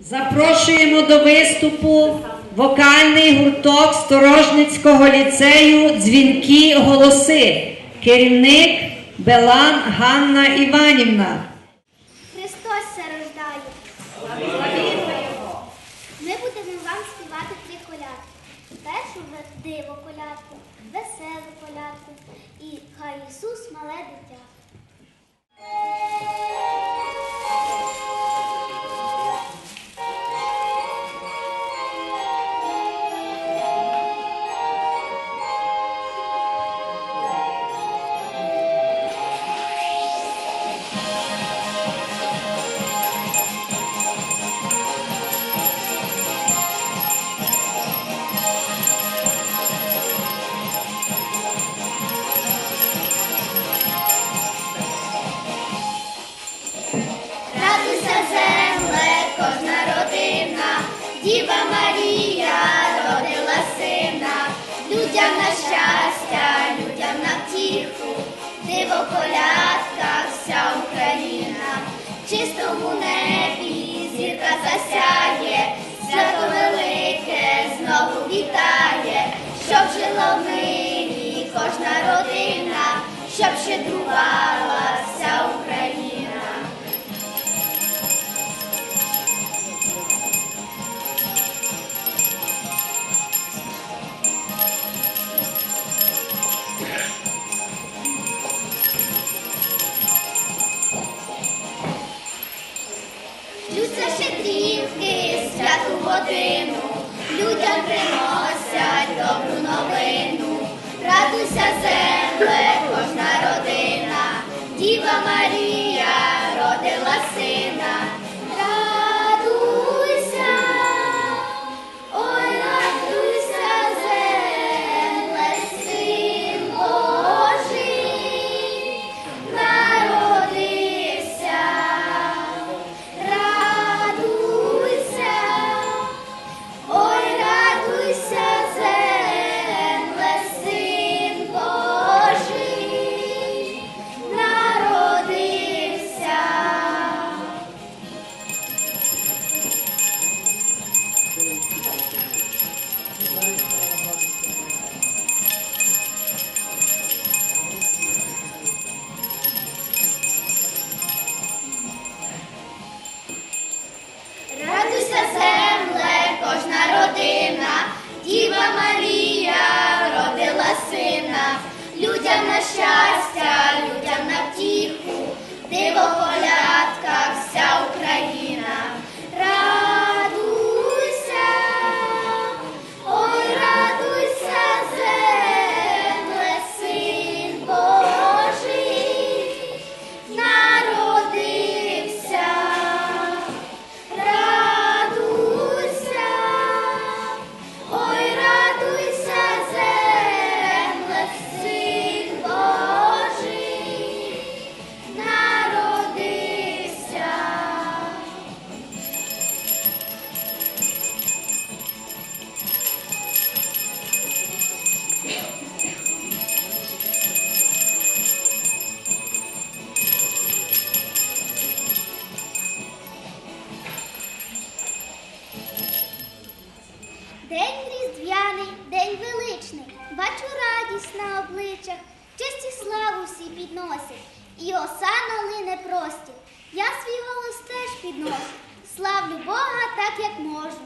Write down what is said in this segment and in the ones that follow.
Запрошуємо до виступу вокальний гурток Сторожницького ліцею Дзвінки голоси. Керівник Белан Ганна Іванівна. Христос се рождає. Ми будемо вам співати три колядки. Першу диво колядку, веселу колядку і хай Ісус мале дитя. Диво колядка, вся Україна, чистому небі зірка засяє, godinu, ljudям prema людям на щастя, людям на втіху, диво колядка, вся Україна. Радість на обличчях, честь і славу всі підносять, і осана лине простір. Я свій голос теж підношу, славлю Бога так, як можу.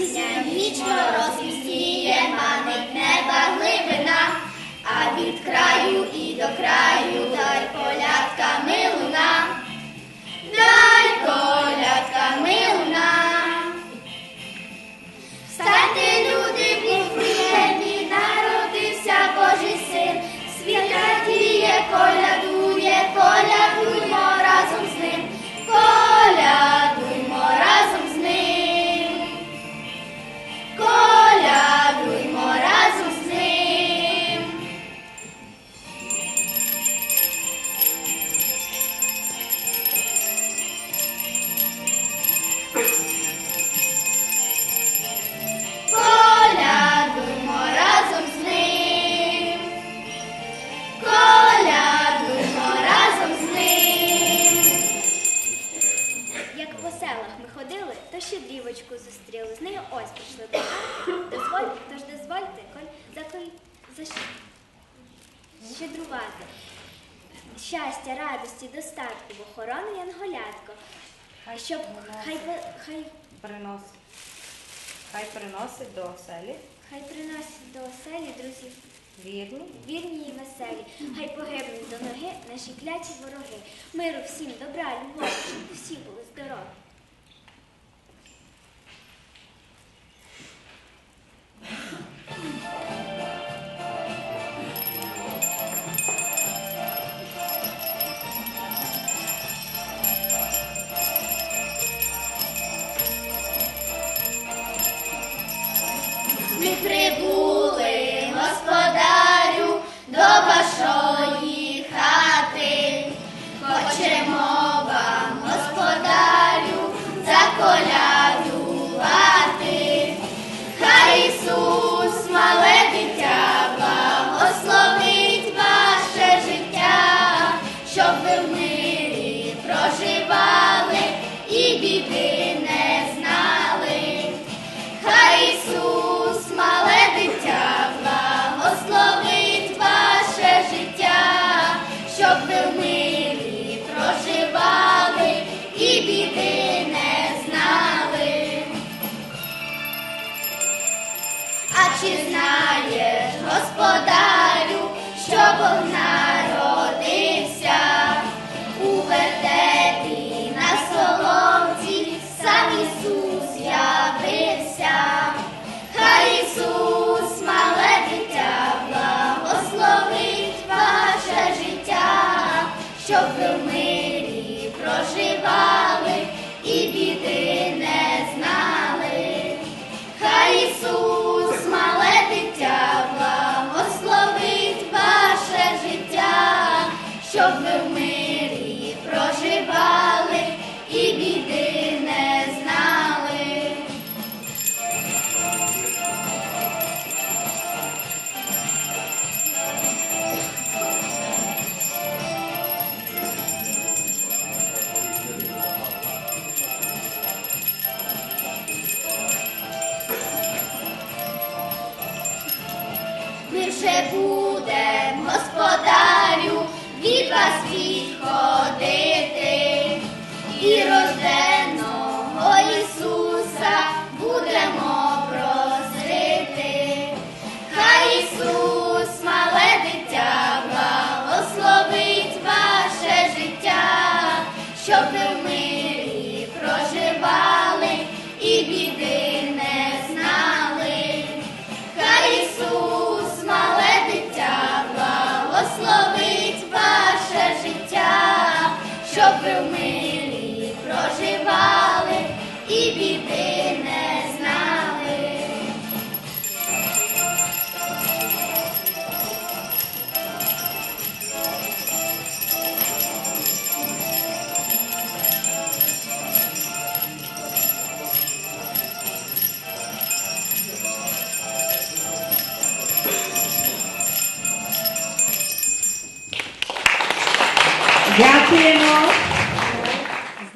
пісня ніч мороз міцніє, манить неба глибина, а від краю і до краю дай полятка милу. прийшли до хати, тож дозвольте щедрувати. Щастя, радості, достатку, в охорону янголятко. Щоб хай, хай, приносить. Хай приносить до оселі. Хай приносить до оселі, друзі. Вірні Вірні і веселі. Хай погибнуть до ноги наші клячі вороги. Миру всім добра, любові, щоб всі були здорові. emprego. Double nine. буде, господарю, від вас.